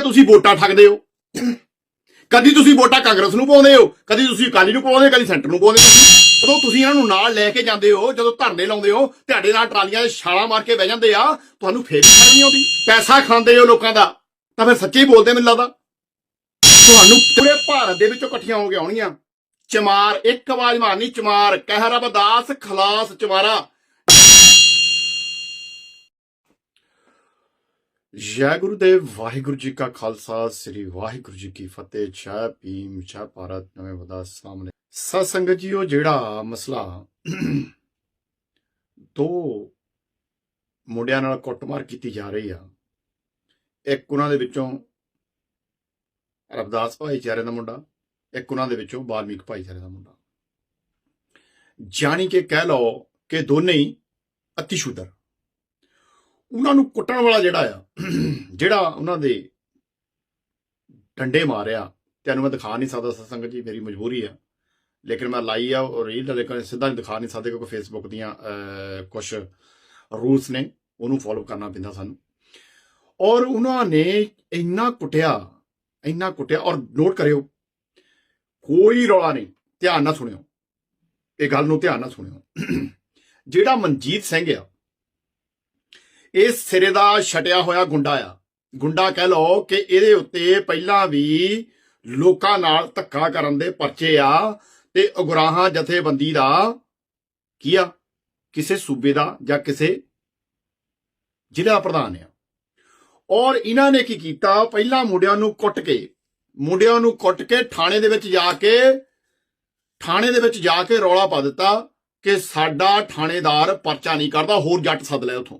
ਦੀਆਂ ਤੁਸੀਂ ਵੋਟਾਂ ਠੱਗਦੇ ਹੋ? ਕਦੀ ਤੁਸੀਂ ਵੋਟਾਂ ਕਾਂਗਰਸ ਨੂੰ ਪਾਉਂਦੇ ਹੋ? ਕਦੀ ਤੁਸੀਂ ਅਕਾਲੀ ਨੂੰ ਪਾਉਂਦੇ ਕਦੀ ਸੈਂਟਰ ਨੂੰ ਪਾਉਂਦੇ ਤੁਸੀਂ? ਜਦੋਂ ਤੁਸੀਂ ਇਹਨਾਂ ਨੂੰ ਨਾਲ ਲੈ ਕੇ ਜਾਂਦੇ ਹੋ, ਜਦੋਂ ਧਰਨੇ ਲਾਉਂਦੇ ਹੋ, ਤੁਹਾਡੇ ਨਾਲ ਟਰਾਲੀਆਂ ਦੇ ਛਾਲਾਂ ਮਾਰ ਕੇ ਬਹਿ ਜਾਂਦੇ ਆ, ਤੁਹਾਨੂੰ ਫੇਰ ਵੀ ਸ਼ਰਮ ਨਹੀਂ ਆਉਂਦੀ? ਪੈਸਾ ਖਾਂਦੇ ਹੋ ਲੋਕਾਂ ਦਾ, ਤਾਂ ਫਿਰ ਸੱਚੇ ਹੀ ਬੋਲਦੇ ਮੈਨੂੰ ਲੱਗਦਾ। ਤੁਹਾਨੂੰ ਪੂਰੇ ਭਾਰਤ ਦੇ ਵਿੱਚੋਂ ਇਕੱਠੀਆਂ ਹੋ ਕੇ ਆਉਣੀਆਂ। ਚਮਾਰ, ਇੱਕ ਆਵਾਜ਼ ਮਾਰਨੀ ਚਮਾਰ, ਕਹਿ ਰਬਦਾਸ ਖਲਾਸ ਚਮਾਰਾ। ਜੈ ਗੁਰੂਦੇਵ ਵਾਹਿਗੁਰੂ ਜੀ ਕਾ ਖਾਲਸਾ, ਸ੍ਰੀ ਵਾਹਿਗੁਰੂ ਜੀ ਕੀ ਫਤਿਹ। ਜੈ ਭੀਮ, ਜੈ ਭਾਰਤ, ਨਵੇਂ ਵਦਾ ਸਾਹਮਣੇ। ਸਤ ਸੰਗਤ ਜੀ ਉਹ ਜਿਹੜਾ ਮਸਲਾ ਦੋ ਮੁੰਡਿਆਂ ਨਾਲ ਕੁੱਟਮਾਰ ਕੀਤੀ ਜਾ ਰਹੀ ਆ, ਇੱਕ ਉਹਨਾਂ ਦੇ ਵਿੱਚੋਂ ਰਬਦਾਸ ਭਾਈਚਾਰੇ ਦਾ ਮੁੰਡਾ, ਇੱਕ ਉਹਨਾਂ ਦੇ ਵਿੱਚੋਂ ਬਾਲਮੀਕ ਭਾਈਚਾਰੇ ਦਾ ਮੁੰਡਾ। ਜਾਣੀ ਕਿ ਕਹਿ ਲਓ ਕਿ ਦੋਨੇ ਹੀ ਅਤੀ ਉਹਨਾਂ ਨੂੰ ਕੁੱਟਣ ਵਾਲਾ ਜਿਹੜਾ ਆ, ਜਿਹੜਾ ਉਹਨਾਂ ਦੇ ਡੰਡੇ ਮਾਰਿਆ, ਤੈਨੂੰ ਮੈਂ ਦਿਖਾ ਨਹੀਂ ਸਕਦਾ ਸਤਸੰਗ ਜੀ, ਮੇਰੀ ਮਜਬੂਰੀ ਆ। ਲੇਕਿਨ ਮੈਂ ਲਾਈ ਆ ਔਰ ਰੀਲ ਦਾ ਲੇਕਿਨ ਸਿੱਧਾ ਨਹੀਂ ਦਿਖਾ ਨਹੀਂ ਸਕਦੇ ਕਿਉਂਕਿ ਫੇਸਬੁੱਕ ਦੀਆਂ ਕੁਝ ਰੂਲਸ ਨੇ, ਉਹਨੂੰ ਫੋਲੋ ਕਰਨਾ ਪੈਂਦਾ ਸਾਨੂੰ। ਔਰ ਉਹਨਾਂ ਨੇ ਇੰਨਾ ਕੁੱਟਿਆ ਇੰਨਾ ਕੁੱਟਿਆ, ਔਰ ਨੋਟ ਕਰਿਓ, ਕੋਈ ਰੌਲਾ ਨਹੀਂ, ਧਿਆਨ ਨਾਲ ਸੁਣਿਓ। ਇਹ ਗੱਲ ਨੂੰ ਧਿਆਨ ਨਾਲ ਸੁਣਿਓ। ਜਿਹੜਾ ਮਨਜੀਤ ਸਿੰਘ ਆ ਇਹ ਸਿਰੇ ਦਾ ਛਟਿਆ ਹੋਇਆ ਗੁੰਡਾ ਆ। ਗੁੰਡਾ ਕਹਿ ਲਓ ਕਿ ਇਹਦੇ ਉੱਤੇ ਪਹਿਲਾਂ ਵੀ ਲੋਕਾਂ ਨਾਲ ਧੱਕਾ ਕਰਨ ਦੇ ਪਰਚੇ ਆ ਤੇ ਉਗਰਾਹਾਂ ਜਥੇਬੰਦੀ ਦਾ ਕੀ ਆ? ਕਿਸੇ ਸੂਬੇ ਦਾ ਜਾਂ ਕਿਸੇ ਜ਼ਿਲ੍ਹਾ ਪ੍ਰਧਾਨ ਆ। ਔਰ ਇਹਨਾਂ ਨੇ ਕੀ ਕੀਤਾ? ਪਹਿਲਾਂ ਮੁੰਡਿਆਂ ਨੂੰ ਕੁੱਟ ਕੇ, ਮੁੰਡਿਆਂ ਨੂੰ ਕੁੱਟ ਕੇ ਥਾਣੇ ਦੇ ਵਿੱਚ ਜਾ ਕੇ, ਥਾਣੇ ਦੇ ਵਿੱਚ ਜਾ ਕੇ ਰੌਲਾ ਪਾ ਦਿੱਤਾ ਕਿ ਸਾਡਾ ਥਾਣੇਦਾਰ ਪਰਚਾ ਨਹੀਂ ਕਰਦਾ, ਹੋਰ ਜੱਟ ਸੱਦ ਲੈ ਉਥੋਂ।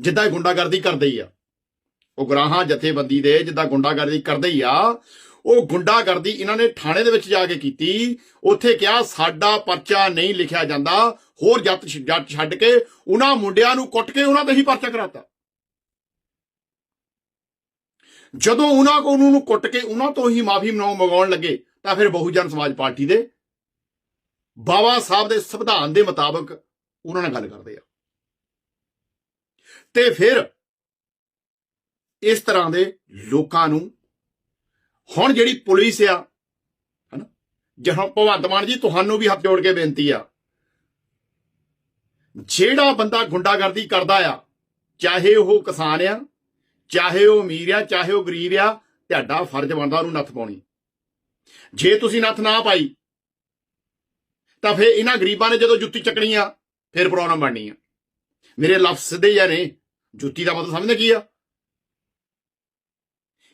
ਜਿੱਦਾਂ ਇਹ ਗੁੰਡਾਗਰਦੀ ਕਰਦੇ ਹੀ ਆ। ਉਹ ਗਰਾਹਾਂ, ਜਥੇਬੰਦੀ ਦੇ ਜਿੱਦਾਂ ਗੁੰਡਾਗਰਦੀ ਕਰਦੇ ਹੀ ਆ, ਉਹ ਗੁੰਡਾਗਰਦੀ ਇਹਨਾਂ ਨੇ ਥਾਣੇ ਦੇ ਵਿੱਚ ਜਾ ਕੇ ਕੀਤੀ। ਉੱਥੇ ਕਿਹਾ, ਸਾਡਾ ਪਰਚਾ ਨਹੀਂ ਲਿਖਿਆ ਜਾਂਦਾ। ਹੋਰ ਜੱਟ ਜੱਟ ਛੱਡ ਕੇ ਉਹਨਾਂ ਮੁੰਡਿਆਂ ਨੂੰ ਕੁੱਟ ਕੇ ਉਹਨਾਂ ਤੇ ਹੀ ਪਰਚਾ ਕਰਾਤਾ। ਜਦੋਂ ਉਹਨਾਂ ਕੋ ਉਹਨੂੰ ਨੂੰ ਕੁੱਟ ਕੇ ਉਹਨਾਂ ਤੋਂ ਹੀ ਮਾਫੀ ਮੰਗਾਉਣ ਲੱਗੇ, ਤਾਂ ਫਿਰ ਬਹੁਜਨ ਸਮਾਜ ਪਾਰਟੀ ਦੇ ਬਾਬਾ ਸਾਹਿਬ ਦੇ ਸੰਵਿਧਾਨ ਦੇ ਮੁਤਾਬਕ ਉਹਨਾਂ ਨਾਲ ਗੱਲ ਕਰਦੇ ਆ। ਤੇ ਫਿਰ ਇਸ ਤਰ੍ਹਾਂ ਦੇ ਲੋਕਾਂ ਨੂੰ ਹੁਣ ਜਿਹੜੀ ਪੁਲਿਸ ਆ, ਹਨਾ? ਜਹਾਂ ਭਗਵੰਤ ਮਾਨ ਜੀ ਤੁਹਾਨੂੰ ਵੀ ਹੱਥ ਜੋੜ ਕੇ ਬੇਨਤੀ ਆ, ਜਿਹੜਾ ਬੰਦਾ ਗੁੰਡਾਗਰਦੀ ਕਰਦਾ ਆ, ਚਾਹੇ ਉਹ ਕਿਸਾਨ ਆ, ਚਾਹੇ ਉਹ ਅਮੀਰ ਆ, ਚਾਹੇ ਉਹ ਗਰੀਬ ਆ, ਤੁਹਾਡਾ ਫਰਜ਼ ਬਣਦਾ ਉਹਨੂੰ ਨੱਥ ਪਾਉਣੀ। ਜੇ ਤੁਸੀਂ ਨੱਥ ਨਾ ਪਾਈ, ਤਾਂ ਫਿਰ ਇਹਨਾਂ ਗਰੀਬਾਂ ਨੇ ਜਦੋਂ ਜੁੱਤੀ ਚੱਕਣੀ ਆ, ਫਿਰ ਪ੍ਰੋਬਲਮ ਬਣਨੀ ਆ। ਮੇਰੇ ਲਫ਼ਜ਼ ਸਿੱਧੇ ਜਾਂ ਨੇ। ਜੁੱਤੀ ਦਾ ਮਤਲਬ ਸਮਝਦੇ ਕੀ ਆ?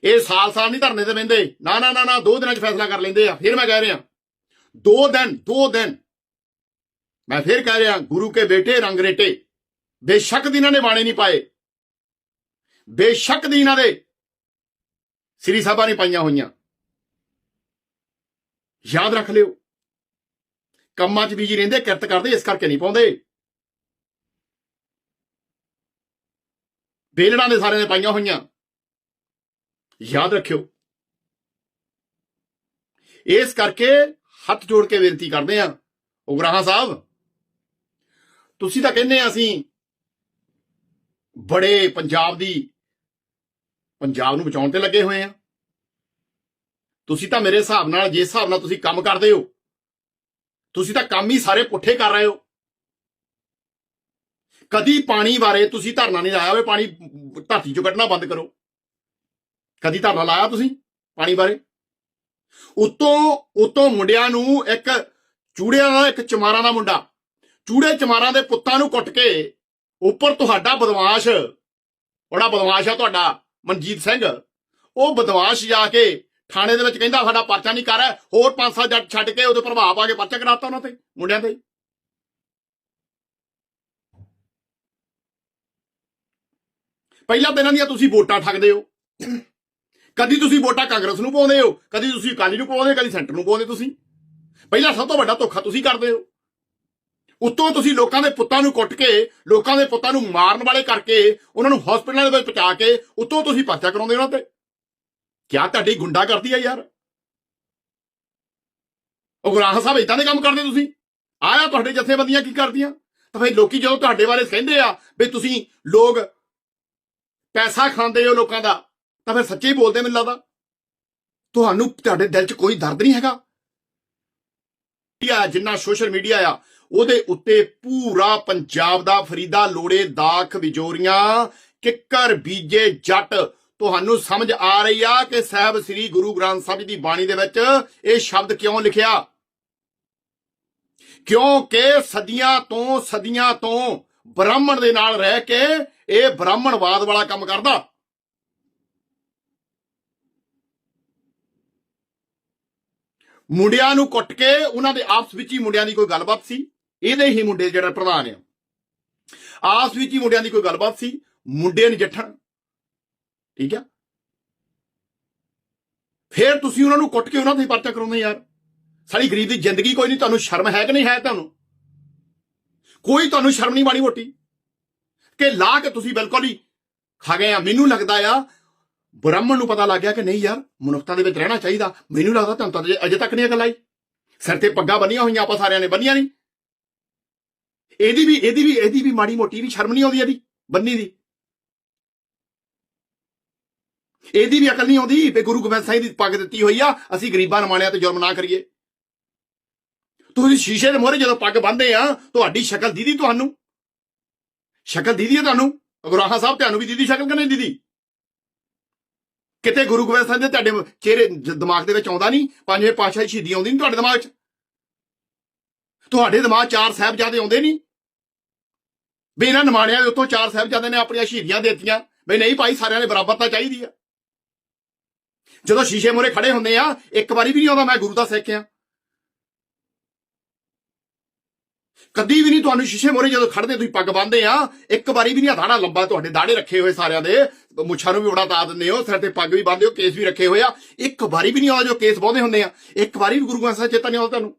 ਇਹ ਸਾਲ ਸਾਲ ਨਹੀਂ ਧਰਨੇ ਤੇ ਬੈੰਦੇ ਨਾ ਨਾ ਨਾ ਨਾ, ਦੋ ਦਿਨਾਂ 'ਚ ਫੈਸਲਾ ਕਰ ਲੈਂਦੇ ਆ। ਫਿਰ ਮੈਂ ਕਹਿ ਰਿਹਾ, ਦੋ ਦਿਨ ਦੋ ਦਿਨ। ਮੈਂ ਫਿਰ ਕਹਿ ਰਿਹਾ, ਗੁਰੂ ਕੇ ਬੇਟੇ ਰੰਗ ਰੇਟੇ। ਬੇਸ਼ੱਕ ਦੀ ਇਹਨਾਂ ਨੇ ਬਾਣੇ ਨਹੀਂ ਪਾਏ। ਬੇਸ਼ੱਕ ਦੀ ਇਹਨਾਂ ਦੇ ਸ੍ਰੀ ਸਾਹਿਬਾਂ ਨੇ ਪਾਈਆਂ ਹੋਈਆਂ। ਯਾਦ ਰੱਖ ਲਿਓ। ਕੰਮਾਂ 'ਚ ਬੀਜੀ ਰਹਿੰਦੇ, ਕਿਰਤ ਕਰਦੇ, ਇਸ ਕਰਕੇ ਨਹੀਂ ਪਾਉਂਦੇ। ਬੇਲੜਾਂ ਦੇ ਸਾਰਿਆਂ ਨੇ ਪਾਈਆਂ ਹੋਈਆਂ। ਯਾਦ ਰੱਖਿਓ। ਇਸ ਕਰਕੇ ਹੱਥ ਜੋੜ ਕੇ ਬੇਨਤੀ ਕਰਦੇ ਆ ਉਗਰਾਹਾ ਸਾਹਿਬ, ਤੁਸੀਂ ਤਾਂ ਕਹਿੰਦੇ ਆ ਅਸੀਂ ਬੜੇ ਪੰਜਾਬ ਦੀ, ਪੰਜਾਬ ਨੂੰ ਬਚਾਉਣ ਤੇ ਲੱਗੇ ਹੋਏ ਆ ਤੁਸੀਂ ਤਾਂ ਮੇਰੇ ਹਿਸਾਬ ਨਾਲ ਜੇ ਹਿਸਾਬ ਨਾਲ ਤੁਸੀਂ ਕੰਮ ਕਰਦੇ ਹੋ, ਤੁਸੀਂ ਤਾਂ ਕੰਮ ਹੀ ਸਾਰੇ ਪੁੱਠੇ ਕਰ ਰਹੇ ਹੋ। ਕਦੀ ਪਾਣੀ ਬਾਰੇ ਤੁਸੀਂ ਧਰਨਾ ਨਹੀਂ ਲਾਇਆ ਹੋਵੇ, ਪਾਣੀ ਧਰਤੀ ਚੋਂ ਕੱਢਣਾ ਬੰਦ ਕਰੋ। ਕਦੀ ਧਰਨਾ ਲਾਇਆ ਤੁਸੀਂ ਪਾਣੀ ਬਾਰੇ? ਉਤੋਂ ਉਤੋਂ ਮੁੰਡਿਆਂ ਨੂੰ ਇੱਕ ਚੂੜਿਆਂ ਦਾ, ਇੱਕ ਚਮਾਰਾਂ ਦਾ ਮੁੰਡਾ, ਚੂੜੇ ਚਮਾਰਾਂ ਦੇ ਪੁੱਤਾਂ ਨੂੰ ਕੁੱਟ ਕੇ ਉੱਪਰ ਤੁਹਾਡਾ ਬਦਮਾਸ਼, ਬੜਾ ਬਦਮਾਸ਼ ਆ ਤੁਹਾਡਾ, ਮਨਜੀਤ ਸਿੰਘ, ਉਹ ਬਦਮਾਸ਼ ਜਾ ਕੇ ਥਾਣੇ ਦੇ ਵਿੱਚ ਕਹਿੰਦਾ, ਸਾਡਾ ਪਰਚਾ ਨਹੀਂ ਕਰ ਰਿਹਾ। ਹੋਰ ਪੰਜ ਸੱਤ ਜੱਟ ਛੱਡ ਕੇ ਉਹਦੇ ਪ੍ਰਭਾਵ ਆ ਕੇ ਪਰਚਾ ਕਰਾਤਾ ਉਹਨਾਂ ਤੇ, ਮੁੰਡਿਆਂ ਤੇ। ਪਹਿਲਾਂ ਤਾਂ ਇਹਨਾਂ ਦੀਆਂ ਤੁਸੀਂ ਵੋਟਾਂ ਠੱਗਦੇ ਹੋ। ਕਦੀ ਤੁਸੀਂ ਵੋਟਾਂ ਕਾਂਗਰਸ ਨੂੰ ਪਾਉਂਦੇ ਹੋ, ਕਦੀ ਤੁਸੀਂ ਅਕਾਲੀ ਨੂੰ ਪਾਉਂਦੇ ਕਦੀ ਸੈਂਟਰ ਨੂੰ ਪਾਉਂਦੇ ਤੁਸੀਂ। ਪਹਿਲਾਂ ਸਭ ਤੋਂ ਵੱਡਾ ਧੋਖਾ ਤੁਸੀਂ ਕਰਦੇ ਹੋ। ਉੱਤੋਂ ਤੁਸੀਂ ਲੋਕਾਂ ਦੇ ਪੁੱਤਾਂ ਨੂੰ ਕੁੱਟ ਕੇ, ਲੋਕਾਂ ਦੇ ਪੁੱਤਾਂ ਨੂੰ ਮਾਰਨ ਵਾਲੇ ਕਰਕੇ, ਉਹਨਾਂ ਨੂੰ ਹਸਪੀਟਲਾਂ ਦੇ ਵਿੱਚ ਪਹੁੰਚਾ ਕੇ, ਉੱਤੋਂ ਤੁਸੀਂ ਪਰਚਾ ਕਰਾਉਂਦੇ ਉਹਨਾਂ ਤੇ। ਕਿਆ ਤੁਹਾਡੀ ਗੁੰਡਾ ਕਰਦੀ ਆ ਯਾਰ? ਉਹ ਗੁਰਾਹ ਸਾਹਿਬ ਇਦਾਂ ਦੇ ਕੰਮ ਕਰਦੇ ਤੁਸੀਂ? ਆਇਆ ਤੁਹਾਡੇ ਜਥੇਬੰਦੀਆਂ ਕੀ ਕਰਦੀਆਂ? ਤਾਂ ਫਿਰ ਲੋਕੀ ਜਦੋਂ ਤੁਹਾਡੇ ਬਾਰੇ ਕਹਿੰਦੇ ਆ, ਵੀ ਤੁਸੀਂ ਲੋਕ ਪੈਸਾ ਖਾਂਦੇ ਹੋ ਲੋਕਾਂ ਦਾ, ਤਾਂ ਫਿਰ ਸੱਚੇ ਹੀ ਬੋਲਦੇ ਮੈਨੂੰ ਲੱਗਦਾ। ਤੁਹਾਨੂੰ ਤੁਹਾਡੇ ਦਿਲ 'ਚ ਕੋਈ ਦਰਦ ਨਹੀਂ ਹੈਗਾ? ਮੀਡੀਆ ਜਿੰਨਾ ਸੋਸ਼ਲ ਮੀਡੀਆ ਆ, ਉਹਦੇ ਉੱਤੇ ਪੂਰਾ ਪੰਜਾਬ ਦਾ ਫਰੀਦਾ ਲੋੜੇ ਦਾਖ ਵਿਜੋਰੀਆਂ, ਕਿੱਕਰ ਬੀਜੇ ਜੱਟ। ਤੁਹਾਨੂੰ ਸਮਝ ਆ ਰਹੀ ਆ ਕਿ ਸਾਹਿਬ ਸ੍ਰੀ ਗੁਰੂ ਗ੍ਰੰਥ ਸਾਹਿਬ ਜੀ ਦੀ ਬਾਣੀ ਦੇ ਵਿੱਚ ਇਹ ਸ਼ਬਦ ਕਿਉਂ ਲਿਖਿਆ? ਕਿਉਂਕਿ ਸਦੀਆਂ ਤੋਂ ਸਦੀਆਂ ਤੋਂ ਬ੍ਰਾਹਮਣ ਦੇ ਨਾਲ ਰਹਿ ਕੇ ਇਹ ਬ੍ਰਾਹਮਣਵਾਦ ਵਾਲਾ ਕੰਮ ਕਰਦਾ। ਮੁੰਡਿਆਂ ਨੂੰ ਕੁੱਟ ਕੇ ਉਹਨਾਂ ਦੇ ਆਪਸ ਵਿੱਚ ਹੀ ਮੁੰਡਿਆਂ ਦੀ ਕੋਈ ਗੱਲਬਾਤ ਸੀ। ਇਹਦੇ ਹੀ ਮੁੰਡੇ ਜਿਹੜਾ ਪ੍ਰਧਾਨ ਆ ਆਪਸ ਵਿੱਚ ਹੀ ਮੁੰਡਿਆਂ ਦੀ ਕੋਈ ਗੱਲਬਾਤ ਸੀ। ਮੁੰਡੇ ਨਜਿੱਠਣ। ਠੀਕ ਆ? ਫਿਰ ਤੁਸੀਂ ਉਹਨਾਂ ਨੂੰ ਕੁੱਟ ਕੇ ਉਹਨਾਂ ਦੇ ਪਰਚਾ ਕਰਾਉਂਦੇ ਯਾਰ। ਸਾਡੀ ਗਰੀਬ ਦੀ ਜ਼ਿੰਦਗੀ ਕੋਈ ਨਹੀਂ। ਤੁਹਾਨੂੰ ਸ਼ਰਮ ਹੈ ਕਿ ਨਹੀਂ? ਹੈ ਤੁਹਾਨੂੰ। ਕੋਈ ਤੁਹਾਨੂੰ ਸ਼ਰਮ ਨਹੀਂ ਮਾੜੀ ਮੋਟੀ। ਕਿ ਲਾ ਕੇ ਤੁਸੀਂ ਬਿਲਕੁਲ ਹੀ ਖਾ ਗਏ ਆ। ਮੈਨੂੰ ਲੱਗਦਾ ਆ, ਬ੍ਰਾਹਮਣ ਨੂੰ ਪਤਾ ਲੱਗ ਗਿਆ ਕਿ ਨਹੀਂ ਯਾਰ, ਮਨੁੱਖਤਾ ਦੇ ਵਿੱਚ ਰਹਿਣਾ ਚਾਹੀਦਾ। ਮੈਨੂੰ ਲੱਗਦਾ ਤੁਹਾਨੂੰ ਤਾਂ ਅਜੇ- ਤੱਕ ਨਹੀਂ ਅਕਲ ਆਈ। ਸਿਰ ਤੇ ਪੱਗਾਂ ਬੰਨੀਆਂ ਹੋਈਆਂ ਆਪਾਂ ਸਾਰਿਆਂ ਨੇ, ਬੰਨੀਆਂ ਨਹੀਂ। ਇਹਦੀ ਵੀ ਇਹਦੀ ਵੀ ਇਹਦੀ ਵੀ ਮਾੜੀ ਮੋਟੀ ਵੀ ਸ਼ਰਮ ਨਹੀਂ ਆਉਂਦੀ ਇਹਦੀ, ਬੰਨੀ ਦੀ। ਇਹਦੀ ਵੀ ਅਕਲ ਨਹੀਂ ਆਉਂਦੀ ਵੀ ਗੁਰੂ ਗੋਬਿੰਦ ਸਿੰਘ ਦੀ ਪੱਗ ਦਿੱਤੀ ਹੋਈ ਆ, ਅਸੀਂ ਗਰੀਬਾਂ ਨਮਾਣਿਆਂ ਤੇ ਜ਼ੁਲਮ ਨਾ ਕਰੀਏ। ਤੁਸੀਂ ਸ਼ੀਸ਼ੇ ਦੇ ਮੋਹਰੇ ਜਦੋਂ ਪੱਗ ਬੰਨਦੇ ਆ, ਤੁਹਾਡੀ ਸ਼ਕਲ ਦੀਦੀ ਤੁਹਾਨੂੰ। ਸ਼ਕਲ ਦੀਦੀ ਹੈ ਤੁਹਾਨੂੰ? ਗੁਰਾਹਾ ਸਾਹਿਬ, ਤੁਹਾਨੂੰ ਵੀ ਦੀਦੀ ਸ਼ਕਲ ਕਿ ਨਹੀਂ ਦੀਦੀ? ਕਿਤੇ ਗੁਰੂ ਗੋਬਿੰਦ ਸਿੰਘ ਦੇ ਤੁਹਾਡੇ ਚਿਹਰੇ ਦਿਮਾਗ ਦੇ ਵਿੱਚ ਆਉਂਦਾ ਨਹੀਂ? ਪੰਜਵੇਂ ਪਾਤਸ਼ਾਹੀ ਸ਼ਹੀਦੀ ਆਉਂਦੀ ਨਹੀਂ ਤੁਹਾਡੇ ਦਿਮਾਗ 'ਚ? ਤੁਹਾਡੇ ਦਿਮਾਗ ਚਾਰ ਸਾਹਿਬਜ਼ਾਦੇ ਆਉਂਦੇ ਨਹੀਂ? ਵੀ ਇਹਨਾਂ ਨਿਮਾਣਿਆਂ ਦੇ ਉੱਤੋਂ ਚਾਰ ਸਾਹਿਬਜ਼ਾਦੇ ਨੇ ਆਪਣੀਆਂ ਸ਼ਹੀਦੀਆਂ ਦੇ ਦਿੱਤੀਆਂ। ਵੀ ਨਹੀਂ ਭਾਈ, ਸਾਰਿਆਂ ਨੇ ਬਰਾਬਰਤਾ ਚਾਹੀਦੀ ਆ। ਜਦੋਂ ਸ਼ੀਸ਼ੇ ਮੂਹਰੇ ਖੜੇ ਹੁੰਦੇ ਆ, ਇੱਕ ਵਾਰੀ ਵੀ ਨਹੀਂ ਆਉਂਦਾ, ਮੈਂ ਗੁਰੂ ਦਾ ਸਿੱਖ ਆ। ਕਦੀ ਵੀ ਨਹੀਂ ਤੁਹਾਨੂੰ ਸ਼ੀਸ਼ੇ ਮੂਹਰੇ ਜਦੋਂ ਖੜਦੇ ਤੁਸੀਂ ਪੱਗ ਬੰਨਦੇ ਆ, ਇੱਕ ਵਾਰੀ ਵੀ ਨਹੀਂ ਦਾੜਾ ਲੰਬਾ ਤੁਹਾਡੇ ਦਾੜੇ ਰੱਖੇ ਹੋਏ ਸਾਰਿਆਂ ਦੇ, ਮੁੱਛਾਂ ਨੂੰ ਵੀ ਉੜਾ ਤਾ ਦਿੰਦੇ ਹੋ, ਸਿਰ ਤੇ ਪੱਗ ਵੀ ਬੰਨਦੇ ਹੋ, ਕੇਸ ਵੀ ਰੱਖੇ ਹੋਏ ਆ। ਇੱਕ ਵਾਰੀ ਵੀ ਨਹੀਂ ਆਉਂਦਾ ਜੋ ਕੇਸ ਬਹੁਤੇ ਹੁੰਦੇ ਆ, ਇੱਕ ਵਾਰੀ ਵੀ ਗੁਰੂ ਗ੍ਰੰਥ ਸਾਹਿਬ ਚੇਤਾ ਨਹੀਂ ਆਉਂਦਾ ਤੁਹਾਨੂੰ।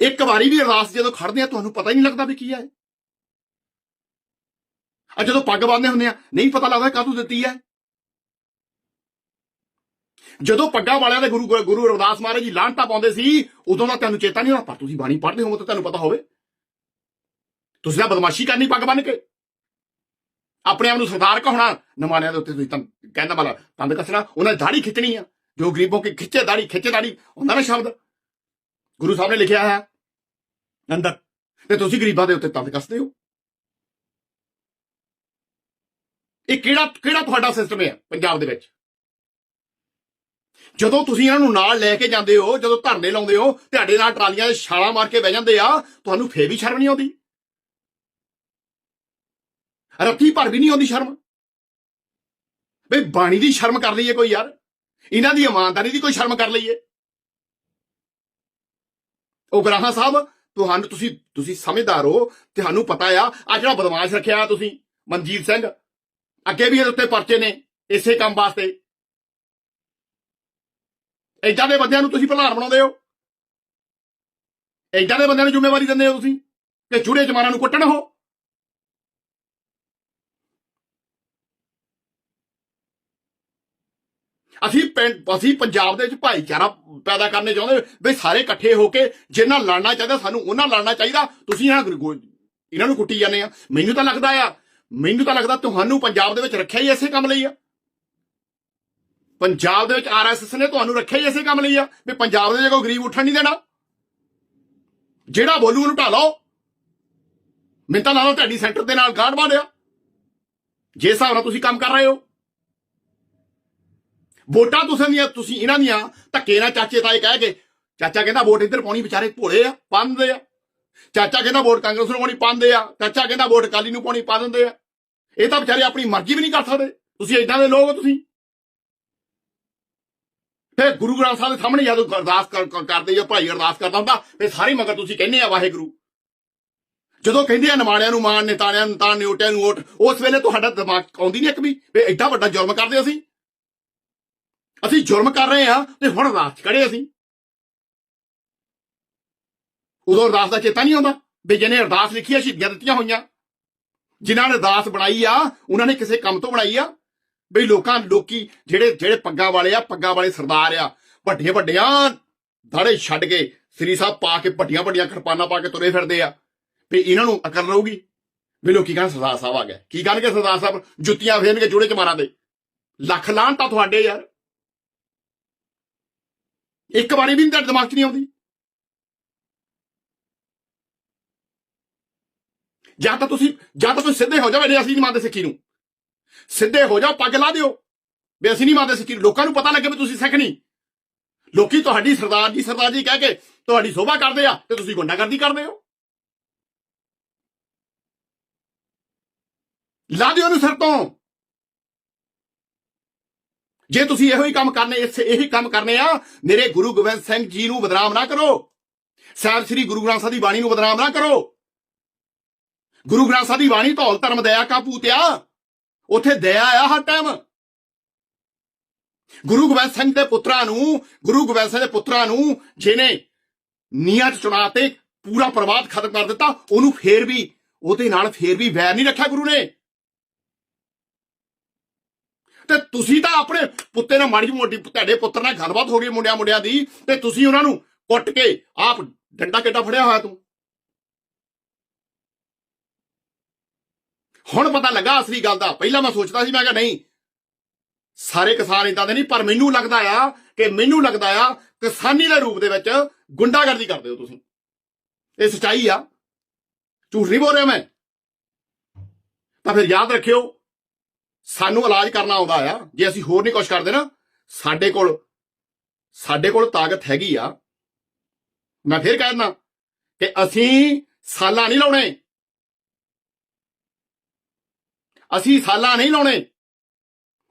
ਇੱਕ ਵਾਰੀ ਵੀ ਅਰਦਾਸ ਜਦੋਂ ਖੜਦੇ ਆ, ਤੁਹਾਨੂੰ ਪਤਾ ਹੀ ਨਹੀਂ ਲੱਗਦਾ ਵੀ ਕੀ ਹੈ। ਆ ਜਦੋਂ ਪੱਗ ਬੰਨਦੇ ਹੁੰਦੇ ਆ, ਨਹੀਂ ਪਤਾ ਲੱਗਦਾ ਕਾਹਤੋਂ ਦਿੱਤੀ ਹੈ। ਜਦੋਂ ਪੱਗਾਂ ਵਾਲਿਆਂ ਦੇ ਗੁਰੂ ਗੁਰੂ ਰਵਿਦਾਸ ਮਹਾਰਾਜ ਜੀ ਲਾਂਟਾ ਪਾਉਂਦੇ ਸੀ, ਉਦੋਂ ਦਾ ਤੁਹਾਨੂੰ ਚੇਤਾ ਨਹੀਂ ਹੋਣਾ, ਪਰ ਤੁਸੀਂ ਬਾਣੀ ਪੜ੍ਹਦੇ ਹੋ ਤਾਂ ਤੁਹਾਨੂੰ ਪਤਾ ਹੋਵੇ। ਤੁਸੀਂ ਤਾਂ ਬਦਮਾਸ਼ੀ ਕਰਨੀ ਪੱਗ ਬੰਨ ਕੇ। ਆਪਣੇ ਆਪ ਨੂੰ ਸਰਦਾਰ ਕਹਾਉਣਾ ਨਮਾਨਿਆਂ ਦੇ ਉੱਤੇ ਤੁਸੀਂ ਤਾਂ ਕਹਿੰਦਾ ਵਾਲਾ ਤੰਦ ਕਸਣਾ, ਉਹਨਾਂ ਦੀ ਦਾੜੀ ਖਿੱਚਣੀ ਆ। ਜੋ ਗਰੀਬੋਂ ਕੀ ਖਿੱਚੇ ਦਾੜੀ ਖਿੱਚੇ ਦਾੜੀ ਹੁੰਦਾ ਨਾ ਸ਼ਬਦ। ਗੁਰੂ ਸਾਹਿਬ ਨੇ ਲਿਖਿਆ ਹੈ, ਅੰਦਰ। ਤੇ ਤੁਸੀਂ ਗਰੀਬਾਂ ਦੇ ਉੱਤੇ ਤੰਦ ਕੱਸਦੇ ਹੋ। ਇਹ ਕਿਹੜਾ ਕਿਹੜਾ ਤੁਹਾਡਾ ਸਿਸਟਮ ਹੈ ਪੰਜਾਬ ਦੇ ਵਿੱਚ? ਜਦੋਂ ਤੁਸੀਂ ਇਹਨਾਂ ਨੂੰ ਨਾਲ ਲੈ ਕੇ ਜਾਂਦੇ ਹੋ, ਜਦੋਂ ਧਰਨੇ ਲਾਉਂਦੇ ਹੋ, ਤੁਹਾਡੇ ਨਾਲ ਟਰਾਲੀਆਂ ਦੇ ਛਾਲਾਂ ਮਾਰ ਕੇ ਬਹਿ ਜਾਂਦੇ ਆ, ਤੁਹਾਨੂੰ ਫੇਰ ਵੀ ਸ਼ਰਮ ਨਹੀਂ ਆਉਂਦੀ? ਰੱਤੀ ਭਰ ਵੀ ਨਹੀਂ ਆਉਂਦੀ ਸ਼ਰਮ? ਬਈ ਬਾਣੀ ਦੀ ਸ਼ਰਮ ਕਰ ਲਈਏ ਕੋਈ ਯਾਰ। ਇਹਨਾਂ ਦੀ ਇਮਾਨਦਾਰੀ ਦੀ ਕੋਈ ਸ਼ਰਮ ਕਰ ਲਈਏ। ਉਹ ਗਰਾਹਾਂ ਸਾਹਿਬ, ਤੁਹਾਨੂੰ ਤੁਸੀਂ ਤੁਸੀਂ ਸਮਝਦਾਰ ਹੋ, ਤੁਹਾਨੂੰ ਪਤਾ ਆ ਆ ਜਿਹੜਾ ਬਦਮਾਸ਼ ਰੱਖਿਆ ਤੁਸੀਂ, ਮਨਜੀਤ ਸਿੰਘ, ਅੱਗੇ ਵੀ ਇਹਦੇ ਉੱਤੇ ਪਰਚੇ ਨੇ, ਇਸੇ ਕੰਮ ਵਾਸਤੇ। ਏਦਾਂ ਦੇ ਬੰਦਿਆਂ ਨੂੰ ਤੁਸੀਂ ਪ੍ਰਧਾਨ ਬਣਾਉਂਦੇ ਹੋ? ਏਦਾਂ ਦੇ ਬੰਦਿਆਂ ਨੂੰ ਜ਼ਿੰਮੇਵਾਰੀ ਦਿੰਦੇ ਹੋ ਤੁਸੀਂ ਕਿ ਚੂੜੇ ਜਮਾਨਾਂ ਨੂੰ ਕੁੱਟਣ ਹੋ ਅਸੀਂ ਪਿੰਡ ਅਸੀਂ ਪੰਜਾਬ ਦੇ ਵਿੱਚ ਭਾਈਚਾਰਾ ਪੈਦਾ ਕਰਨੇ ਚਾਹੁੰਦੇ ਵੀ ਸਾਰੇ ਇਕੱਠੇ ਹੋ ਕੇ ਜਿੰਨਾ ਲੜਨਾ ਚਾਹੀਦਾ ਸਾਨੂੰ ਉਹਨਾਂ ਲੜਨਾ ਚਾਹੀਦਾ। ਤੁਸੀਂ ਇਹਨਾਂ ਇਹਨਾਂ ਨੂੰ ਕੁੱਟੀ ਜਾਂਦੇ ਆ। ਮੈਨੂੰ ਤਾਂ ਲੱਗਦਾ ਆ, ਮੈਨੂੰ ਤਾਂ ਲੱਗਦਾ ਤੁਹਾਨੂੰ ਪੰਜਾਬ ਦੇ ਵਿੱਚ ਰੱਖਿਆ ਹੀ ਇਸੇ ਕੰਮ ਲਈ ਆ। ਪੰਜਾਬ ਦੇ ਵਿੱਚ ਆਰਐਸਐਸ ਨੇ ਤੁਹਾਨੂੰ ਰੱਖਿਆ ਹੀ ਇਸੇ ਕੰਮ ਲਈ ਆ, ਵੀ ਪੰਜਾਬ ਦੇ ਜੇ ਕੋਈ ਗਰੀਬ ਉੱਠਣ ਨਹੀਂ ਦੇਣਾ। ਜਿਹੜਾ ਬੋਲੂ ਉਹਨੂੰ ਢਾ ਲਓ। ਮੈਨੂੰ ਤਾਂ ਲੱਗਦਾ ਤੁਹਾਡੀ ਸੈਂਟਰ ਦੇ ਨਾਲ ਗਾਂਢ ਬਾਂਧਿਆ ਜੇ ਹਿਸਾਬ ਨਾਲ ਤੁਸੀਂ ਕੰਮ ਕਰ ਰਹੇ ਹੋ। ਵੋਟਾਂ ਤੁਸੀਂ ਦੀਆਂ, ਤੁਸੀਂ ਇਹਨਾਂ ਦੀਆਂ, ਧੱਕੇ ਨਾਲ ਚਾਚੇ ਤਾਏ ਕਹਿ ਕੇ, ਚਾਚਾ ਕਹਿੰਦਾ ਵੋਟ ਇੱਧਰ ਪਾਉਣੀ ਵਿਚਾਰੇ ਭੋਲੇ ਆ ਪਾਉਂਦੇ ਆ। ਚਾਚਾ ਕਹਿੰਦਾ ਵੋਟ ਕਾਂਗਰਸ ਨੂੰ ਪਾਉਣੀ ਪਾਉਂਦੇ ਆ। ਚਾਚਾ ਕਹਿੰਦਾ ਵੋਟ ਅਕਾਲੀ ਨੂੰ ਪਾਉਣੀ, ਪਾ ਦਿੰਦੇ ਆ। ਇਹ ਤਾਂ ਵਿਚਾਰੇ ਆਪਣੀ ਮਰਜ਼ੀ ਵੀ ਨਹੀਂ ਕਰ ਸਕਦੇ। ਤੁਸੀਂ ਇਦਾਂ ਦੇ ਲੋਕ ਹੋ ਤੁਸੀਂ। ਫਿਰ ਗੁਰੂ ਗ੍ਰੰਥ ਸਾਹਿਬ ਦੇ ਸਾਹਮਣੇ ਜਦੋਂ ਅਰਦਾਸ ਕਰਦੇ ਜਾਂ ਭਾਈ ਅਰਦਾਸ ਕਰਦਾ ਹੁੰਦਾ, ਫਿਰ ਸਾਰੀ ਮਗਰ ਤੁਸੀਂ ਕਹਿੰਦੇ ਆ ਵਾਹਿਗੁਰੂ। ਜਦੋਂ ਕਹਿੰਦੇ ਆ ਨਿਮਾਣਿਆਂ ਨੂੰ ਮਾਣ, ਨਿਤਾਣਿਆਂ ਨੂੰ ਤਾਂ ਨਿਓਟਿਆਂ ਨੂੰ ਓਟ, ਉਸ ਵੇਲੇ ਤੁਹਾਡਾ ਦਿਮਾਗ ਆਉਂਦੀ ਨਹੀਂ ਇੱਕ ਵੀ ਵੀ ਐਡਾ ਵੱਡਾ ਜ਼ੁਲਮ ਕਰਦੇ ਅਸੀਂ। ਅਸੀਂ ਜ਼ੁਲਮ ਕਰ ਰਹੇ ਆ ਤੇ ਹੁਣ ਅਰਦਾਸ 'ਚ ਖੜੇ ਅਸੀਂ। ਉਦੋਂ ਅਰਦਾਸ ਦਾ ਚੇਤਾ ਨਹੀਂ ਆਉਂਦਾ, ਵੀ ਜਿਹਨੇ ਅਰਦਾਸ ਲਿਖੀ ਆ, ਸ਼ਹੀਦੀਆਂ ਦਿੱਤੀਆਂ ਹੋਈਆਂ। ਜਿਨ੍ਹਾਂ ਨੇ ਅਰਦਾਸ ਬਣਾਈ ਆ, ਉਹਨਾਂ ਨੇ ਕਿਸੇ ਕੰਮ ਤੋਂ ਬਣਾਈ ਆ। ਬਈ ਲੋਕਾਂ, ਲੋਕੀ ਜਿਹੜੇ ਜਿਹੜੇ ਪੱਗਾਂ ਵਾਲੇ ਆ, ਪੱਗਾਂ ਵਾਲੇ ਸਰਦਾਰ ਆ ਵੱਡੀਆਂ ਵੱਡੀਆਂ ਦਾੜੇ ਛੱਡ ਕੇ ਸ੍ਰੀ ਸਾਹਿਬ ਪਾ ਕੇ ਵੱਡੀਆਂ ਵੱਡੀਆਂ ਕਿਰਪਾਨਾਂ ਪਾ ਕੇ ਤੁਰੇ ਫਿਰਦੇ ਆ, ਵੀ ਇਹਨਾਂ ਨੂੰ ਅਕਲ ਰਹੂਗੀ। ਵੀ ਲੋਕੀ ਕਹਿੰਦੇ ਸਰਦਾਰ ਸਾਹਿਬ ਆ ਗਏ। ਕੀ ਕਰਨਗੇ ਸਰਦਾਰ ਸਾਹਿਬ? ਜੁੱਤੀਆਂ ਫੇਰਨਗੇ ਜੋੜੇ ਚ ਮਾਰਾਂ ਦੇ। ਲੱਖ ਲਾਹਣ ਤਾਂ ਤੁਹਾਡੇ ਯਾਰ। ਇੱਕ ਵਾਰੀ ਵੀ ਨੀ ਤੁਹਾਡੇ ਦਿਮਾਗ 'ਚ ਨਹੀਂ ਆਉਂਦੀ। ਜਾਂ ਤਾਂ ਤੁਸੀਂ, ਜਾਂ ਤਾਂ ਤੁਸੀਂ ਸਿੱਧੇ ਹੋ ਜਾਓ ਵੀ ਅਸੀਂ ਨਹੀਂ ਮੰਨਦੇ ਸਿੱਖੀ ਨੂੰ। ਸਿੱਧੇ ਹੋ ਜਾਓ, ਪੱਗ ਲਾ ਦਿਓ। ਵੀ ਅਸੀਂ ਨਹੀਂ ਮੰਨਦੇ ਸਿੱਖੀ ਲੋਕਾਂ ਨੂੰ ਪਤਾ ਲੱਗੇ ਵੀ ਤੁਸੀਂ ਸਿੱਖ ਨਹੀਂ। ਲੋਕੀ ਤੁਹਾਡੀ ਸਰਦਾਰ ਜੀ ਸਰਦਾਰ ਜੀ ਕਹਿ ਕੇ ਤੁਹਾਡੀ ਸੋਭਾ ਕਰਦੇ ਆ ਤੇ ਤੁਸੀਂ ਗੁੰਡਾਗਰਦੀ ਕਰਦੇ ਹੋ। ਲਾ ਦਿਓ ਉਹਨੂੰ ਸਿਰ ਤੋਂ। ਜੇ ਤੁਸੀਂ ਇਹੋ ਹੀ ਕੰਮ ਕਰਨੇ, ਇਸ ਇਹੀ ਕੰਮ ਕਰਨੇ ਆ, ਮੇਰੇ ਗੁਰੂ ਗੋਬਿੰਦ ਸਿੰਘ ਜੀ ਨੂੰ ਬਦਨਾਮ ਨਾ ਕਰੋ। ਸਾਹਿਬ ਸ੍ਰੀ ਗੁਰੂ ਗ੍ਰੰਥ ਸਾਹਿਬ ਦੀ ਬਾਣੀ ਨੂੰ ਬਦਨਾਮ ਨਾ ਕਰੋ। ਗੁਰੂ ਗ੍ਰੰਥ ਸਾਹਿਬ ਦੀ ਬਾਣੀ ਧੌਲ ਧਰਮ, ਦਇਆ ਕਾ ਪੂਤਿਆ ਉਥੇ ਦਇਆ ਆ ਹਰ ਟਾਈਮ ਗੁਰੂ ਗੋਬਿੰਦ ਸਿੰਘ ਦੇ ਪੁੱਤਰਾਂ ਨੂੰ, ਗੁਰੂ ਗੋਬਿੰਦ ਸਿੰਘ ਦੇ ਪੁੱਤਰਾਂ ਨੂੰ ਜਿਹਨੇ ਨੀਅਤ ਚੁਣਾ ਤੇ ਪੂਰਾ ਪ੍ਰਵਾਦ ਖਤਮ ਕਰ ਦਿੱਤਾ, ਉਹਨੂੰ ਫੇਰ ਵੀ, ਉਹਦੇ ਨਾਲ ਫੇਰ ਵੀ ਵੈਰ ਨਹੀਂ ਰੱਖਿਆ ਗੁਰੂ ਨੇ। ਤੇ ਤੁਸੀਂ ਤਾਂ ਆਪਣੇ ਪੁੱਤੇ ਨਾਲ ਮਾੜੀ ਮੋਟੀ, ਤੁਹਾਡੇ ਪੁੱਤਰ ਨਾਲ ਗੱਲਬਾਤ ਹੋ ਗਈ ਮੁੰਡਿਆਂ ਮੁੰਡਿਆਂ ਦੀ, ਤੇ ਤੁਸੀਂ ਉਹਨਾਂ ਨੂੰ ਕੁੱਟ ਕੇ ਆਪ ਡੰਡਾ ਕਿੱਡਾ ਫੜਿਆ ਹੋਇਆ ਤੂੰ। ਹੁਣ ਪਤਾ ਲੱਗਾ ਅਸਲੀ ਗੱਲ ਦਾ। ਪਹਿਲਾਂ ਮੈਂ ਸੋਚਦਾ ਸੀ, ਮੈਂ ਕਿਹਾ ਨਹੀਂ, ਸਾਰੇ ਕਿਸਾਨ ਇਦਾਂ ਦੇ ਨਹੀਂ, ਪਰ ਮੈਨੂੰ ਲੱਗਦਾ ਆ ਕਿ ਮੈਨੂੰ ਲੱਗਦਾ ਆ ਕਿਸਾਨੀ ਦੇ ਰੂਪ ਦੇ ਵਿੱਚ ਗੁੰਡਾਗਰਦੀ ਕਰਦੇ ਹੋ ਤੁਸੀਂ। ਇਹ ਸਚਾਈ ਆ। ਝੂਠ ਨਹੀਂ ਬੋਲ ਰਿਹਾ ਮੈਂ। ਤਾਂ ਫਿਰ ਯਾਦ ਰੱਖਿਓ, ਸਾਨੂੰ ਇਲਾਜ ਕਰਨਾ ਆਉਂਦਾ ਆ। ਜੇ ਅਸੀਂ ਹੋਰ ਨਹੀਂ ਕੁਝ ਕਰਦੇ ਨਾ, ਸਾਡੇ ਕੋਲ ਸਾਡੇ ਕੋਲ ਤਾਕਤ ਹੈਗੀ ਆ। ਮੈਂ ਫਿਰ ਕਹਿ ਦਿੰਦਾ ਕਿ ਅਸੀਂ ਸਾਲਾਂ ਨਹੀਂ ਲਾਉਣੇ। ਅਸੀਂ ਸਾਲਾਂ ਨਹੀਂ ਲਾਉਣੇ।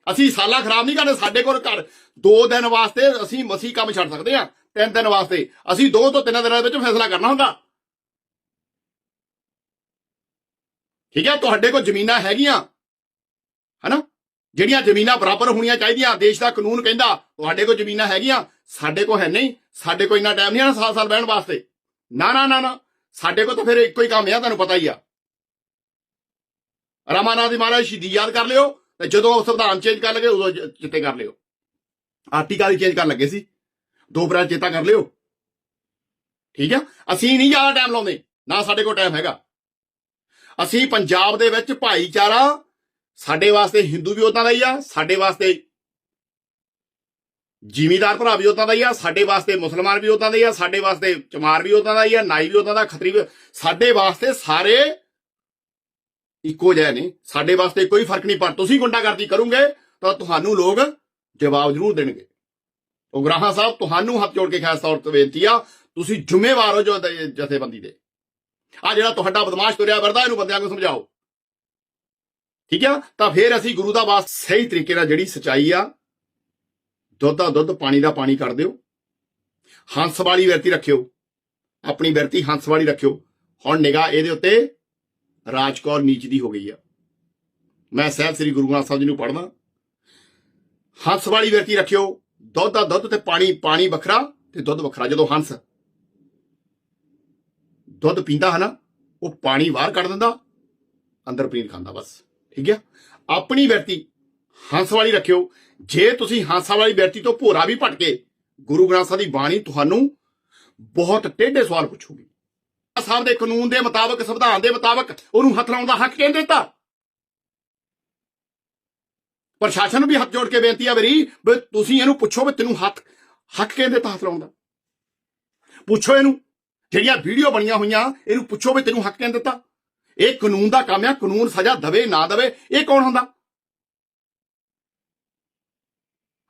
ਅਸੀਂ ਸਾਲਾਂ ਖਰਾਬ ਨਹੀਂ ਕਰਨੇ ਸਾਡੇ ਕੋਲ ਘਰ 2 ਦਿਨ ਵਾਸਤੇ ਅਸੀਂ ਮਸੀ ਕੰਮ ਛੱਡ ਸਕਦੇ ਆ 3 ਦਿਨ ਵਾਸਤੇ। ਅਸੀਂ 2 ਤੋਂ 3 ਦਿਨਾਂ ਦੇ ਵਿੱਚ ਫੈਸਲਾ ਕਰਨਾ ਹੁੰਦਾ। ਠੀਕ ਹੈ, ਤੁਹਾਡੇ ਕੋਲ ਜ਼ਮੀਨਾਂ ਹੈਗੀਆਂ, ਹਨਾ? ਜਿਹੜੀਆਂ ਜ਼ਮੀਨਾਂ ਬਰਾਬਰ ਹੋਣੀਆਂ ਚਾਹੀਦੀਆਂ, ਦੇਸ਼ ਦਾ ਕਾਨੂੰਨ ਕਹਿੰਦਾ, ਤੁਹਾਡੇ ਕੋਲ ਜ਼ਮੀਨਾਂ ਹੈਗੀਆਂ, ਸਾਡੇ ਕੋਲ ਹੈ ਨਹੀਂ, ਸਾਡੇ ਕੋਲ ਇੰਨਾ ਟਾਈਮ ਨਹੀਂ ਆ ਸਾਲ ਸਾਲ ਬਹਿਣ ਵਾਸਤੇ। ਨਾ ਨਾ ਨਾ ਨਾ, ਸਾਡੇ ਕੋਲ ਤਾਂ ਫਿਰ ਇੱਕੋ ਹੀ ਕੰਮ ਆ, ਤੁਹਾਨੂੰ ਪਤਾ ਹੀ ਆ। ਰਾਮਾਨਾਥ ਦੀ ਮਹਾਰਾਜ ਸ਼ਹੀਦੀ ਯਾਦ ਕਰ ਲਿਓ ਤੇ ਜਦੋਂ ਸੰਵਿਧਾਨ ਚੇਂਜ ਕਰ ਲਗੇ ਉਦੋਂ ਜ- ਚੇਤੇ ਕਰ ਲਿਓ। ਆਰਟੀਕਲ ਚੇਂਜ ਕਰਨ ਲੱਗੇ ਸੀ। ਦੋ ਬਰਾ ਚੇਤਾ ਕਰ ਲਿਓ। ਠੀਕ ਆ? ਅਸੀਂ ਨਹੀਂ ਜ਼ਿਆਦਾ ਟਾਈਮ ਲਾਉਂਦੇ, ਨਾ ਸਾਡੇ ਕੋਲ ਟਾਈਮ ਹੈਗਾ। ਅਸੀਂ ਪੰਜਾਬ ਦੇ ਵਿੱਚ ਭਾਈਚਾਰਾ ਸਾਡੇ ਵਾਸਤੇ ਹਿੰਦੂ ਵੀ ਉਦਾਂ ਦਾ ਹੀ ਆ, ਸਾਡੇ ਵਾਸਤੇ ਜ਼ਿਮੀਦਾਰ ਭਰਾ ਵੀ ਉਦਾਂ ਦਾ ਹੀ ਆ, ਸਾਡੇ ਵਾਸਤੇ ਮੁਸਲਮਾਨ ਵੀ ਉਦਾਂ ਦਾ ਹੀ ਆ, ਸਾਡੇ ਵਾਸਤੇ ਚਮਾਰ ਵੀ ਉਦਾਂ ਦਾ ਹੀ ਆ, ਨਾਈ ਵੀ ਉਦਾਂ ਦਾ, ਖੱਤਰੀ ਵੀ ਸਾਡੇ ਵਾਸਤੇ ਸਾਰੇ ਇੱਕੋ ਜਿਹੇ ਨੇ ਸਾਡੇ ਵਾਸਤੇ ਕੋਈ ਫ਼ਰਕ ਨਹੀਂ ਪਰ ਤੁਸੀਂ ਗੁੰਡਾਗਰਦੀ ਕਰੋਗੇ ਤਾਂ ਤੁਹਾਨੂੰ ਲੋਕ ਜਵਾਬ ਜ਼ਰੂਰ ਦੇਣਗੇ। ਉਗਰਾਹਾਂ ਸਾਹਿਬ, ਤੁਹਾਨੂੰ ਹੱਥ ਜੋੜ ਕੇ ਖਾਸ ਤੌਰ ਤੇ ਬੇਨਤੀ ਆ, ਤੁਸੀਂ ਜ਼ਿੰਮੇਵਾਰ ਹੋ ਜੋ ਜਥੇਬੰਦੀ ਦੇ। ਆ ਜਿਹੜਾ ਤੁਹਾਡਾ ਬਦਮਾਸ਼ ਤੁਰਿਆ ਵਰਦਾ ਇਹਨੂੰ ਬੰਦਿਆਂ ਨੂੰ ਸਮਝਾਓ। ਠੀਕ ਆ? ਤਾਂ ਫਿਰ ਅਸੀਂ ਗੁਰੂ ਦਾ ਵਾਸ ਸਹੀ ਤਰੀਕੇ ਨਾਲ ਜਿਹੜੀ ਸਚਾਈ ਆ, ਦੁੱਧ ਦਾ ਦੁੱਧ, ਪਾਣੀ ਦਾ ਪਾਣੀ ਕਰ ਦਿਓ। ਹੰਸ ਵਾਲੀ ਵਰਤੀ ਰੱਖਿਓ। ਆਪਣੀ ਵਰਤੀ ਹੰਸ ਵਾਲੀ ਰੱਖਿਓ। ਹੁਣ ਨਿਗਾਹ ਇਹਦੇ ਉੱਤੇ ਰਾਜਕੌਰ ਨੀਚ ਦੀ ਹੋ ਗਈ ਆ। ਮੈਂ ਸਾਹਿਬ ਸ੍ਰੀ ਗੁਰੂ ਗ੍ਰੰਥ ਸਾਹਿਬ ਜੀ ਨੂੰ ਪੜ੍ਹਦਾ। ਹੰਸ ਵਾਲੀ ਵਰਤੀ ਰੱਖਿਓ। ਦੁੱਧ ਦਾ ਦੁੱਧ ਤੇ ਪਾਣੀ ਪਾਣੀ ਵੱਖਰਾ ਤੇ ਦੁੱਧ ਵੱਖਰਾ। ਜਦੋਂ ਹੰਸ ਦੁੱਧ ਪੀਂਦਾ ਹੈ ਨਾ, ਉਹ ਪਾਣੀ ਬਾਹਰ ਕੱਢ ਦਿੰਦਾ, ਅੰਦਰ ਪੀਣ ਖਾਂਦਾ ਬਸ। ਠੀਕ ਹੈ ਆਪਣੀ ਵਰਤੀ ਹੰਸ ਵਾਲੀ ਰੱਖਿਓ। ਜੇ ਤੁਸੀਂ ਹੰਸਾਂ ਵਾਲੀ ਵਰਤੀ ਤੋਂ ਭੋਰਾ ਵੀ ਭਟਕੇ, ਗੁਰੂ ਗ੍ਰੰਥ ਸਾਹਿਬ ਦੀ ਬਾਣੀ ਤੁਹਾਨੂੰ ਬਹੁਤ ਟੇਢੇ ਸਵਾਲ ਪੁੱਛੂਗੀ। ਸਾਹਿਬ ਦੇ ਕਾਨੂੰਨ ਦੇ ਮੁਤਾਬਕ, ਸੰਵਿਧਾਨ ਦੇ ਮੁਤਾਬਕ ਉਹਨੂੰ ਹੱਥ ਲਾਉਣ ਦਾ ਹੱਕ ਕਿਹਨੇ ਦਿੱਤਾ? ਪ੍ਰਸ਼ਾਸਨ ਨੂੰ ਵੀ ਹੱਥ ਜੋੜ ਕੇ ਬੇਨਤੀ ਆ ਮੇਰੀ ਵੀ ਤੁਸੀਂ ਇਹਨੂੰ ਪੁੱਛੋ ਵੀ ਤੈਨੂੰ ਹੱਥ ਹੱਕ ਕਿਹਨੇ ਦਿੱਤਾ ਹੱਥ ਲਾਉਣ ਦਾ? ਪੁੱਛੋ ਇਹਨੂੰ, ਜਿਹੜੀਆਂ ਵੀਡੀਓ ਬਣੀਆਂ ਹੋਈਆਂ, ਇਹਨੂੰ ਪੁੱਛੋ ਵੀ ਤੈਨੂੰ ਹੱਕ ਕਿਹਨੇ ਦਿੱਤਾ? ਇਹ ਕਾਨੂੰਨ ਦਾ ਕੰਮ ਆ, ਕਾਨੂੰਨ ਸਜ਼ਾ ਦਵੇ, ਨਾ ਦਵੇ, ਇਹ ਕੌਣ ਹੁੰਦਾ?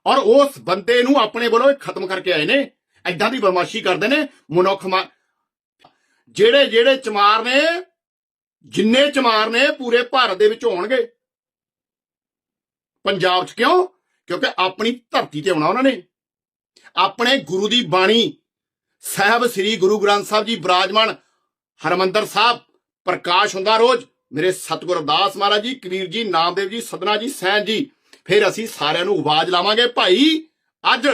ਔਰ ਉਸ ਬੰਦੇ ਨੂੰ ਆਪਣੇ ਵੱਲੋਂ ਇਹ ਖਤਮ ਕਰਕੇ ਆਏ ਨੇ। ਐਦਾਂ ਦੀ ਬਦਮਾਸ਼ੀ ਕਰਦੇ ਨੇ, ਮਨੁੱਖ ਜਿਹੜੇ ਜਿਹੜੇ ਚਮਾਰ ਨੇ, ਜਿੰਨੇ ਚਮਾਰ ਨੇ ਪੂਰੇ ਭਾਰਤ ਦੇ ਵਿੱਚ ਹੋਣਗੇ। ਪੰਜਾਬ 'ਚ ਕਿਉਂ? ਕਿਉਂਕਿ ਆਪਣੀ ਧਰਤੀ ਤੇ ਆਉਣਾ ਉਹਨਾਂ ਨੇ। ਆਪਣੇ ਗੁਰੂ ਦੀ ਬਾਣੀ, ਸਾਹਿਬ ਸ੍ਰੀ ਗੁਰੂ ਗ੍ਰੰਥ ਸਾਹਿਬ ਜੀ ਬਰਾਜਮਾਨ ਹਰਮੰਦਰ ਸਾਹਿਬ, ਪ੍ਰਕਾਸ਼ ਹੁੰਦਾ ਰੋਜ਼। ਮੇਰੇ ਸਤਿਗੁਰ ਅਰਦਾਸ ਮਹਾਰਾਜ ਜੀ, ਕਬੀਰ ਜੀ, ਨਾਮਦੇਵ ਜੀ ਸਦਨਾ ਜੀ, ਸੈਨ ਜੀ, ਫਿਰ ਅਸੀਂ ਸਾਰਿਆਂ ਨੂੰ ਆਵਾਜ਼ ਲਾਵਾਂਗੇ, ਭਾਈ ਅੱਜ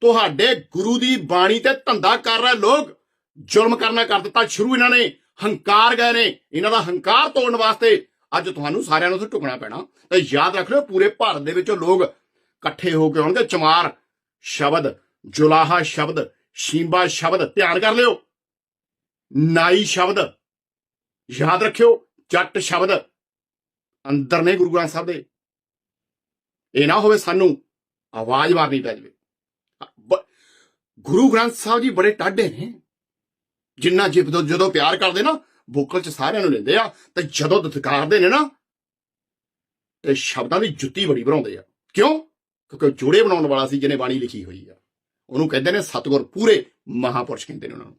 ਤੁਹਾਡੇ ਗੁਰੂ ਦੀ ਬਾਣੀ ਤੇ ਧੰਦਾ ਕਰ ਰਹੇ ਲੋਕ। ਜ਼ੁਲਮ ਕਰਨਾ ਕਰ ਦਿੱਤਾ। ਸ਼ੁਰੂ ਇਹਨਾਂ ਨੇ ਹੰਕਾਰ ਗਏ ਨੇ। ਇਹਨਾਂ ਦਾ ਹੰਕਾਰ ਤੋੜਨ ਵਾਸਤੇ ਅੱਜ ਤੁਹਾਨੂੰ ਸਾਰਿਆਂ ਨੂੰ ਉੱਥੇ ਢੁਕਣਾ ਪੈਣਾ। ਤੇ ਯਾਦ ਰੱਖ ਲਿਓ ਪੂਰੇ ਭਾਰਤ ਦੇ ਵਿੱਚੋਂ ਲੋਕ ਇਕੱਠੇ ਹੋ ਕੇ ਆਉਣਗੇ। ਚਮਾਰ ਸ਼ਬਦ, ਜੁਲਾਹਾ ਸ਼ਬਦ, ਸ਼ੀਂਬਾ ਸ਼ਬਦ, ਧਿਆਨ ਕਰ ਲਿਓ। ਨਾਈ ਸ਼ਬਦ, ਯਾਦ ਰੱਖਿਓ, ਜੱਟ ਸ਼ਬਦ ਅੰਦਰ ਨੇ ਗੁਰੂ ਗ੍ਰੰਥ ਸਾਹਿਬ ਦੇ। ਇਹ ਨਾ ਹੋਵੇ ਸਾਨੂੰ ਆਵਾਜ਼ ਮਾਰਨੀ ਪੈ ਜਾਵੇ। ਗੁਰੂ ਗ੍ਰੰਥ ਸਾਹਿਬ ਜੀ ਬੜੇ ਟਾਢੇ ਨੇ। ਜਿੰਨਾ ਜਿਬ ਜਦੋਂ ਪਿਆਰ ਕਰਦੇ ਨਾ ਬੁੱਕਲ ਚ ਸਾਰਿਆਂ ਨੂੰ ਲੈਂਦੇ ਆ, ਤੇ ਜਦੋਂ ਦਤਕਾਰਦੇ ਨੇ ਨਾ, ਤੇ ਸ਼ਬਦਾਂ ਦੀ ਜੁੱਤੀ ਬੜੀ ਬਣਾਉਂਦੇ ਆ। ਕਿਉਂ? ਕਿਉਂਕਿ ਜੋੜੇ ਬਣਾਉਣ ਵਾਲਾ ਸੀ ਜਿਹਨੇ ਬਾਣੀ ਲਿਖੀ ਹੋਈ ਆ। ਉਹਨੂੰ ਕਹਿੰਦੇ ਨੇ ਸਤਿਗੁਰ, ਪੂਰੇ ਮਹਾਪੁਰਸ਼ ਕਹਿੰਦੇ ਨੇ ਉਹਨਾਂ ਨੂੰ।